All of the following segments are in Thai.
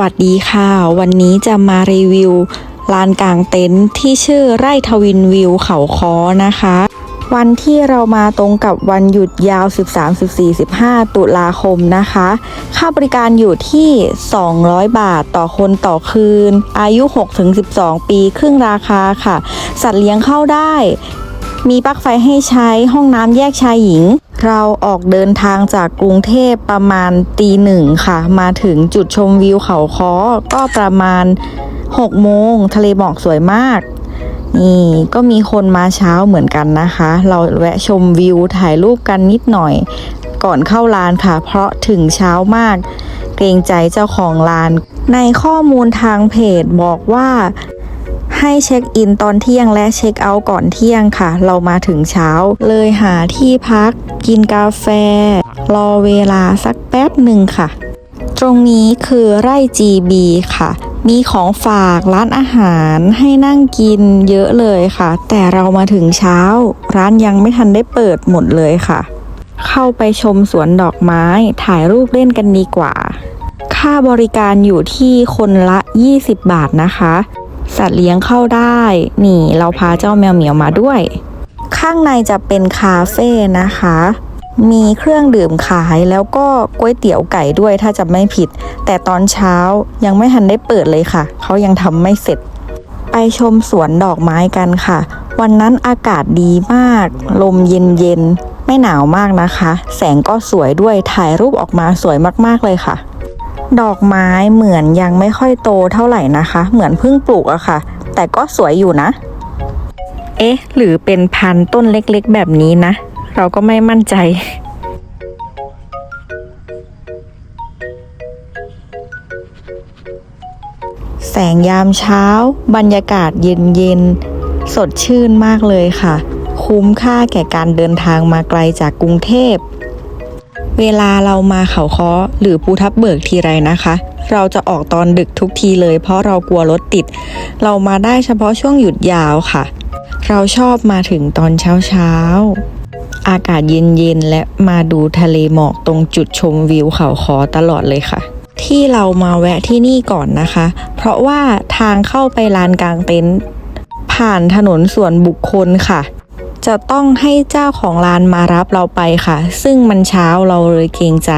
วัสดีค่ะ วันนี้จะมารีวิวลานกลางเต็นท์ที่ชื่อไร่ทวินวิวเขาค้อนะคะ วันที่เรามาตรงกับวันหยุดยาว 13 14 15 ตุลาคมนะคะ ค่าบริการอยู่ที่ 200 บาทต่อคนต่อคืน อายุ 6-12 ปีครึ่งราคาค่ะ สัตว์เลี้ยงเข้าได้ มีปลั๊กไฟให้ใช้ห้องน้ำแยกชายหญิง เราออกเดินทางจากกรุงเทพประมาณตีหนึ่งค่ะ มาถึงจุดชมวิวเขาค้อก็ประมาณ6โมงทะเลหมอกสวยมาก นี่ก็มีคนมาเช้าเหมือนกันนะคะ เราแวะชมวิวถ่ายรูปกันนิดหน่อย ก่อนเข้าร้านค่ะ เพราะถึงเช้ามาก เกรงใจเจ้าของร้าน ในข้อมูลทางเพจบอกว่า ให้เช็คอินตอนเที่ยงและเช็คเอาท์ก่อนเที่ยงค่ะ เรามาถึงเช้า เลยหาที่พัก กินกาแฟ รอเวลาสักแป๊บหนึ่งค่ะ ตรงนี้คือไร่ GB ค่ะมีของฝากร้านอาหารให้นั่งกินเยอะเลยค่ะ แต่เรามาถึงเช้า ร้านยังไม่ทันได้เปิดหมดเลยค่ะ เข้าไปชมสวนดอกไม้ถ่ายรูปเล่นกันดีกว่า ค่าบริการอยู่ที่คนละ 20 บาทนะคะ สัตว์เลี้ยงเข้าได้ นี่เราพาเจ้าแมวเหมียวมาด้วย ข้างในจะเป็นคาเฟ่นะคะ มีเครื่องดื่มขายแล้วก็ก๋วยเตี๋ยวไก่ด้วยถ้าจะไม่ผิด แต่ตอนเช้ายังไม่ทันได้เปิดเลยค่ะ เขายังทำไม่เสร็จ ไปชมสวนดอกไม้กันค่ะ วันนั้นอากาศดีมาก ลมเย็นเย็นๆไม่หนาวมากนะคะ แสงก็สวยด้วยถ่ายรูปออกมาสวยมากๆเลยค่ะ ดอกไม้เหมือนยังไม่ค่อยโตเท่าไหร่นะคะ เหมือนเพิ่งปลูกอะค่ะ แต่ก็สวยอยู่นะ เอ๊ะ หรือเป็นพันต้นเล็กๆ แบบนี้นะ เราก็ไม่มั่นใจแสงยามเช้า บรรยากาศเย็นๆสดชื่นมากเลยค่ะ คุ้มค่าแก่การเดินทางมาไกลจากกรุงเทพ เวลาเรามาเขาค้อหรือภูทับเบิกทีไรนะคะ เราจะออกตอนดึกทุกทีเลย เพราะเรากลัวรถติด เรามาได้เฉพาะช่วงหยุดยาวค่ะ เราชอบมาถึงตอนเช้าเช้าอากาศเย็นๆและมาดูทะเลหมอกตรงจุดชมวิวเขาคอตลอดเลยค่ะ ที่เรามาแวะที่นี่ก่อนนะคะ เพราะว่าทางเข้าไปลานกลางเต็นท์ผ่านถนนส่วนบุคคลค่ะ จะต้องให้เจ้าของร้านมารับเราไปค่ะ ซึ่งมันเช้าเราเลยเกรงใจ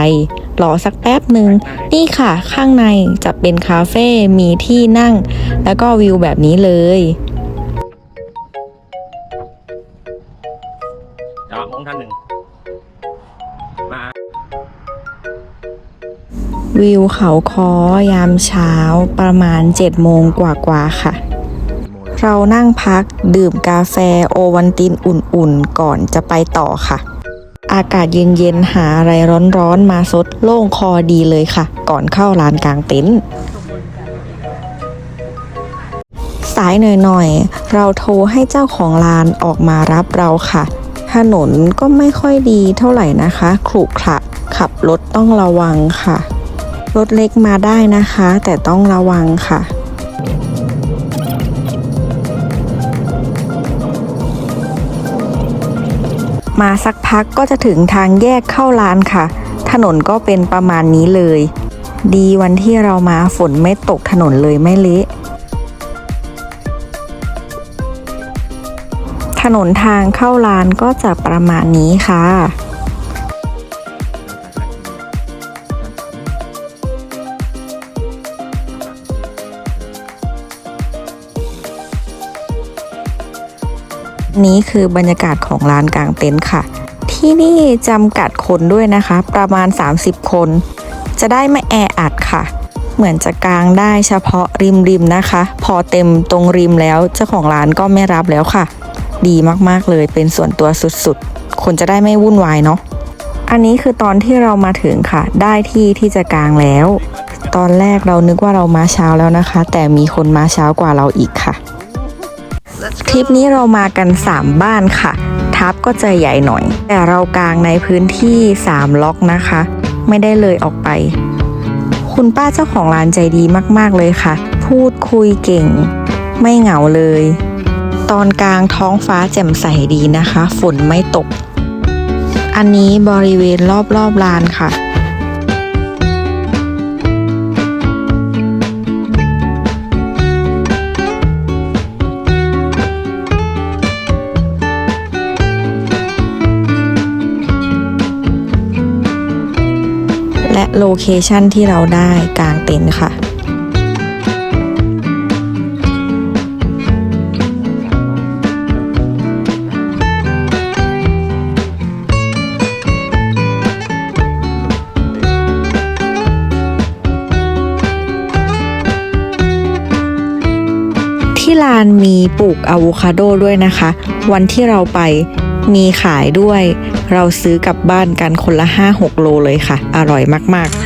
รอสักแป๊บหนึ่งนี่ค่ะข้างในจะเป็นคาเฟ่มีที่นั่ง แล้วก็วิวแบบนี้เลยเดี๋ยวมองท่านหนึ่งมาวิวเขาคอยามเช้าประมาณ7โมงกว่าๆค่ะ เรานั่งพักดื่มกาแฟโอวันตินอุ่นๆ ก่อนจะไปต่อค่ะ อากาศเย็นๆ หาอะไรร้อนๆ มาซดโล่งคอดีเลยค่ะ ก่อนเข้าลานกลางเต็นท์สายหน่อยๆ เราโทรให้เจ้าของลานออกมารับเราค่ะ ถนนก็ไม่ค่อยดีเท่าไหร่นะคะขรุขระขับรถต้องระวังค่ะ รถเล็กมาได้นะคะ แต่ต้องระวังค่ะ มาสักพักก็จะถึงทางแยกเข้าร้านค่ะ ถนนก็เป็นประมาณนี้เลย ดีวันที่เรามาฝนไม่ตกถนนเลยไม่เละถนนทางเข้าร้านก็จะประมาณนี้ค่ะ นี้คือบรรยากาศของร้านกลางเต็นท์ค่ะ ที่นี่จำกัดคนด้วยนะคะ ประมาณ 30 คน จะได้ไม่แออัดค่ะ เหมือนจะกางได้เฉพาะริมริมๆนะคะ พอเต็มตรงริมแล้วเจ้าของร้านก็ไม่รับแล้วค่ะ ดีมากๆเลยเป็นส่วนตัวสุดๆ คนจะได้ไม่วุ่นวายเนาะอันนี้คือตอนที่เรามาถึงค่ะ ได้ที่ที่จะกางแล้ว ตอนแรกเรานึกว่าเรามาเช้าแล้วนะคะ แต่มีคนมาเช้ากว่าเราอีกค่ะ ทริปนี้เรามากัน 3 บ้านค่ะ ทับก็จะใหญ่หน่อย แต่เรากางในพื้นที่ 3 ล็อกนะคะ ไม่ได้เลยออกไป คุณป้าเจ้าของร้านใจดีมากๆเลยค่ะ พูดคุยเก่ง ไม่เหงาเลย ตอนกลางท้องฟ้าแจ่มใสดีนะคะ ฝนไม่ตก อันนี้บริเวณรอบๆลานค่ะ และโลเคชันที่เราได้กลางเต็นท์ค่ะที่ลานมีปลูกอะโวคาโดด้วยนะคะ วันที่เราไป มีขายด้วย เราซื้อกลับบ้านกันคนละ 5-6 โลเลยค่ะ อร่อยมาก ๆ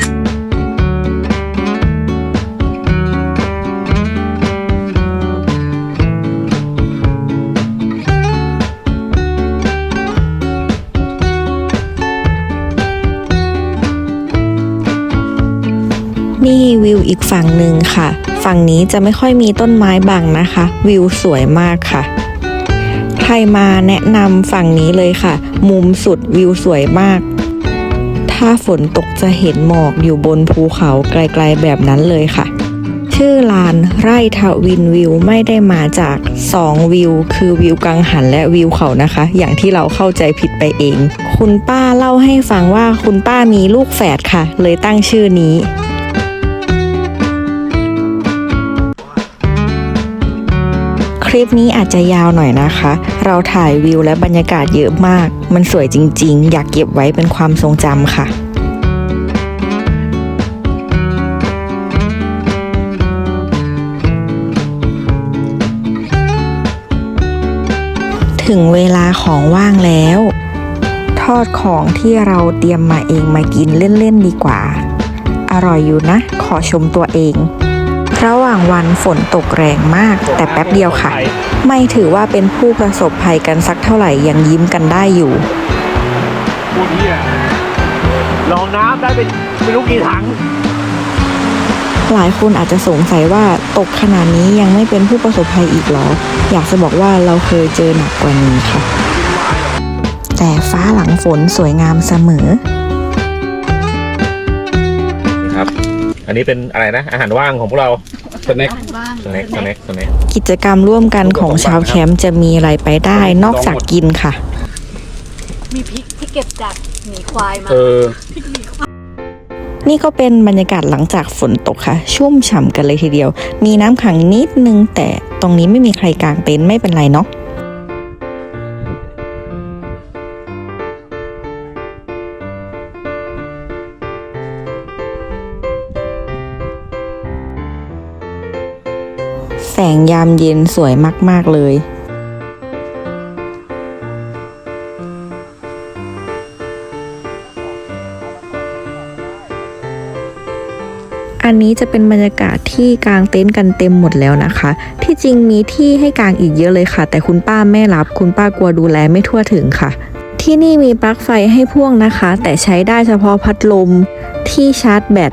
นี่วิวอีกฝั่งหนึ่งค่ะ ฝั่งนี้จะไม่ค่อยมีต้นไม้บังนะคะ วิวสวยมากค่ะ ใครมาแนะนำฝั่งนี้เลยค่ะ มุมสุดวิวสวยมาก ถ้าฝนตกจะเห็นหมอกอยู่บนภูเขาไกลๆแบบนั้นเลยค่ะ ชื่อลานไร่ทวินวิวไม่ได้มาจาก 2 วิว คือวิวกังหันและวิวเขานะคะ อย่างที่เราเข้าใจผิดไปเอง คุณป้าเล่าให้ฟังว่าคุณป้ามีลูกแฝดค่ะ เลยตั้งชื่อนี้ ลิปนี้อาจจะยาวหน่อยนะคะ เราถ่ายวิวและบรรยากาศเยอะมาก มันสวยจริง ๆ อยากเก็บไว้เป็นความทรงจำค่ะถึงเวลาของว่างแล้ว ทอดของที่เราเตรียมมาเองมากินเล่น ๆ ดีกว่า อร่อยอยู่นะ ขอชมตัวเอง ระหว่างวันฝนตกแรงมาก แต่แป๊บเดียวค่ะ ไม่ถือว่าเป็นผู้ประสบภัยกันสักเท่าไหร่ยังยิ้มกันได้อยู่พูดเหี้ยลองน้ำได้เป็นไม่รู้กี่ถัง หลายคนอาจจะสงสัยว่าตกขนาดนี้ยังไม่เป็นผู้ประสบภัยอีกเหรอ อยากจะบอกว่าเราเคยเจอหนักกว่านี้ค่ะ แต่ฟ้าหลังฝนสวยงามเสมอครับ อันนี้เป็นอะไรนะ อาหารว่างของพวกเรา สแน็คสแน็คสแน็คสแน็คกิจกรรมร่วมกันของชาวแคมป์จะมีอะไรไปได้นอกจากกินค่ะ มีพริกที่เก็บจากหมีควายมาเออนี่ก็เป็นบรรยากาศหลังจากฝนตกค่ะ ชุ่มฉ่ำกันเลยทีเดียว มีน้ำขังนิดนึงแต่ตรงนี้ไม่มีใครกางเต็นท์ไม่เป็นไรเนาะ แสงยามเย็นสวยมาก ๆ เลยอันนี้จะเป็นบรรยากาศที่กางเต็นท์กันเต็มหมดแล้วนะคะ ที่จริงมีที่ให้กางอีกเยอะเลยค่ะ แต่คุณป้าไม่รับ คุณป้ากลัวดูแลไม่ทั่วถึงค่ะ ที่นี่มีปลั๊กไฟให้พ่วงนะคะ แต่ใช้ได้เฉพาะพัดลมที่ชาร์จแบต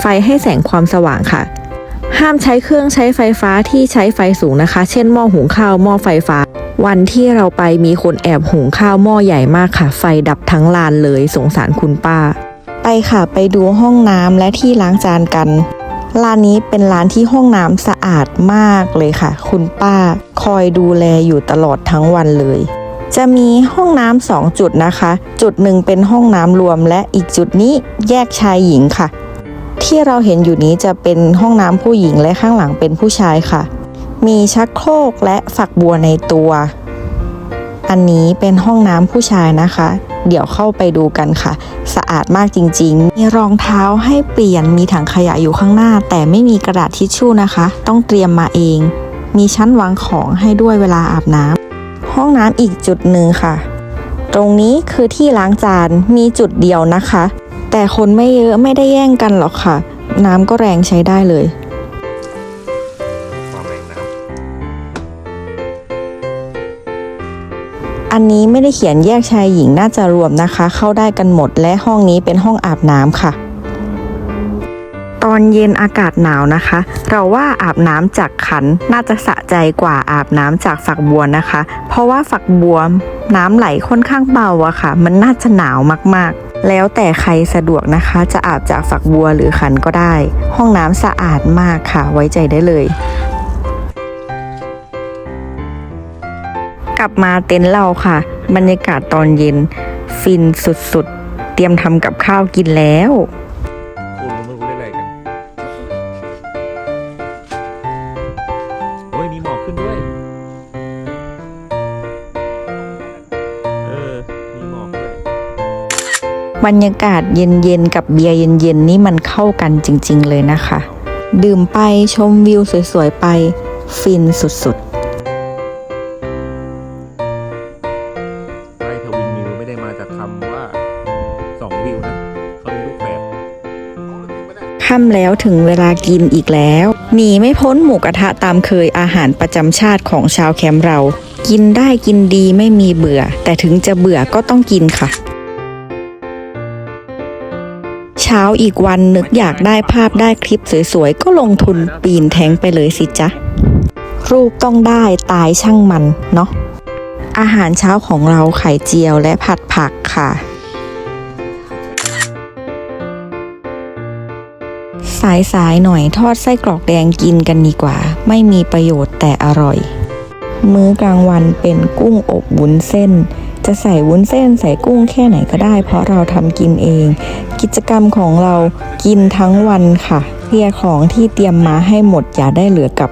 ไฟให้แสงความสว่างค่ะ ห้ามใช้เครื่องใช้ไฟฟ้าที่ใช้ไฟสูงนะคะ เช่นหม้อหุงข้าวหม้อไฟฟ้า วันที่เราไปมีคนแอบหุงข้าวหม้อใหญ่มากค่ะ ไฟดับทั้งลานเลยสงสารคุณป้า ไปค่ะไปดูห้องน้ำและที่ล้างจานกันร้านนี้เป็นร้านที่ห้องน้ำสะอาดมากเลยค่ะ คุณป้าคอยดูแลอยู่ตลอดทั้งวันเลย จะมีห้องน้ำสองจุดนะคะ จุดหนึ่งเป็นห้องน้ำรวมและอีกจุดนี้แยกชายหญิงค่ะ ที่เราเห็นอยู่นี้จะเป็นห้องน้ำผู้หญิงและข้างหลังเป็นผู้ชายค่ะ มีชักโครกและฝักบัวในตัว อันนี้เป็นห้องน้ำผู้ชายนะคะ เดี๋ยวเข้าไปดูกันค่ะ สะอาดมากจริง ๆ มีรองเท้าให้เปลี่ยนมีถังขยะอยู่ข้างหน้า แต่ไม่มีกระดาษทิชชู่นะคะ ต้องเตรียมมาเอง มีชั้นวางของให้ด้วยเวลาอาบน้ำห้องน้ำอีกจุดหนึ่งค่ะ ตรงนี้คือที่ล้างจานมีจุดเดียวนะคะ แต่คนไม่เยอะไม่ได้แย่งกันหรอกค่ะ น้ำก็แรงใช้ได้เลยอันนี้ไม่ได้เขียนแยกชายหญิงน่าจะรวมนะคะ เข้าได้กันหมดและห้องนี้เป็นห้องอาบน้ำค่ะ ตอนเย็นอากาศหนาวนะคะ เราว่าอาบน้ำจากขันน่าจะสะใจกว่าอาบน้ำจากฝักบัวนะคะ เพราะว่าฝักบัวน้ำไหลค่อนข้างเบาอะค่ะ มันน่าจะหนาวมากๆ แล้วแต่ใครสะดวกนะคะ จะอาบจากฝักบัวหรือขันก็ได้ ห้องน้ำสะอาดมากค่ะ ไว้ใจได้เลย กลับมาเต็นท์เราค่ะ บรรยากาศตอนเย็น ฟินสุดๆ เตรียมทำกับข้าวกินแล้วโอ้ยมีหมอกขึ้นด้วย บรรยากาศเย็นๆ กับเบียร์เย็นๆ นี่มันเข้ากันจริงๆ เลยนะคะ ดื่มไปชมวิวสวยๆ ไป ฟินสุดไร่ทวินวิวไม่ได้มาจากคำว่าสองวิวนะเขามีลูกแบบๆค่ำแล้วถึงเวลากินอีกแล้วหนีไม่พ้นหมูกระทะตามเคยอาหารประจำชาติของชาวแคมป์เรา กินได้กินดีไม่มีเบื่อ แต่ถึงจะเบื่อก็ต้องกินค่ะ เช้าอีกวันนึกอยากได้ภาพได้คลิปสวยๆ ก็ลงทุนปีนแทงไปเลยสิจ๊ะ รูปต้องได้ตายช่างมันเนาะอาหารเช้าของเราไข่เจียวและผัดผักค่ะ สายสายๆหน่อยทอดไส้กรอกแดงกินกันดีกว่า ไม่มีประโยชน์แต่อร่อย มื้อกลางวันเป็นกุ้งอบวุ้นเส้น จะใส่วุ้นเส้นใส่กุ้งแค่ไหนก็ได้ เพราะเราทำกินเอง กิจกรรมของเรากินทั้งวันค่ะเคลียร์ของที่เตรียมมาให้หมดอย่าได้เหลือกับ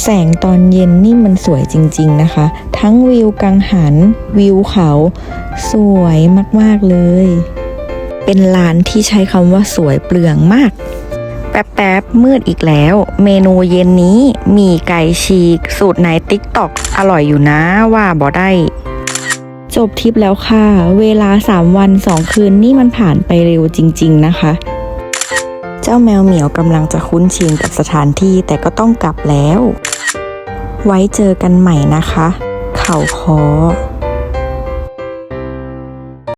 แสงตอนเย็นนี่มันสวยจริง ๆนะคะ ทั้งวิวกังหันวิวเขา สวยมากๆเลย เป็นลานที่ใช้คำว่าสวยเปลืองมาก แป๊บๆมืดอีกแล้ว เมนูเย็นนี้มีไก่ฉีก สูตรไหนติ๊กตอกอร่อยอยู่นะว่าบ่ได้ จบทริปแล้วค่ะ เวลา 3 วัน 2 คืนนี่มันผ่านไปเร็วจริง ๆ นะคะ เจ้าแมวเหมียวกำลังจะคุ้นชินกับสถานที่แต่ก็ต้องกลับแล้ว ไว้เจอกันใหม่นะคะ เข่าคอ